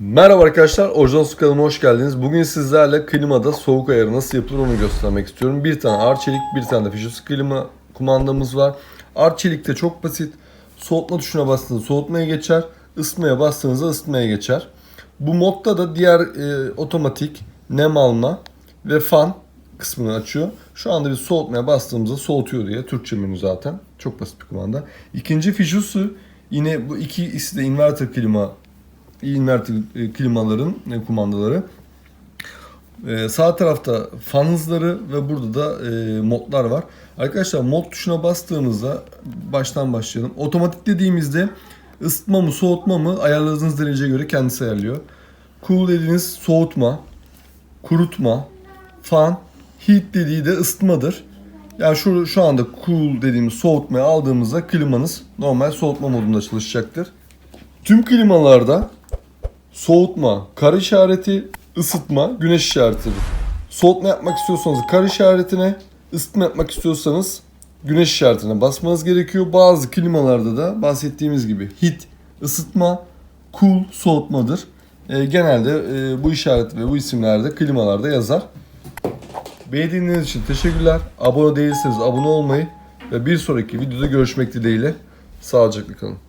Merhaba arkadaşlar, Orijinal Su kanalıma hoş geldiniz. Bugün sizlerle klimada soğuk ayarı nasıl yapılır onu göstermek istiyorum. Bir tane Arçelik, bir tane de Fijos klima kumandamız var. Arçelik de çok basit. Soğutma tuşuna bastığınızda soğutmaya geçer, ısıtmaya bastığınızda ısıtmaya geçer. Bu modda da diğer e, otomatik nem alma ve fan kısmını açıyor. Şu anda biz soğutmaya bastığımızda soğutuyor diye Türkçe menü zaten. Çok basit bir kumanda. İkinci Fijos'u yine bu ikisi de inverter klima inverter klimaların e, kumandaları. E, sağ tarafta fan hızları ve burada da e, modlar var. Arkadaşlar mod tuşuna bastığımızda baştan başlayalım. Otomatik dediğimizde ısıtma mı soğutma mı ayarladığınız dereceye göre kendisi ayarlıyor. Cool dediğiniz soğutma, kurutma, fan, heat dediği de ısıtmadır. Yani şu, şu anda cool dediğimiz soğutmaya aldığımızda klimanız normal soğutma modunda çalışacaktır. Tüm klimalarda soğutma, kar işareti, ısıtma, güneş işaretidir. Soğutma yapmak istiyorsanız kar işaretine, ısıtma yapmak istiyorsanız güneş işaretine basmanız gerekiyor. Bazı klimalarda da bahsettiğimiz gibi heat, ısıtma, cool, soğutmadır. Ee, genelde e, bu işaret ve bu isimlerde klimalarda yazar. Beni dinlediğiniz için teşekkürler. Abone değilseniz abone olmayı ve bir sonraki videoda görüşmek dileğiyle. Sağlıcakla kalın.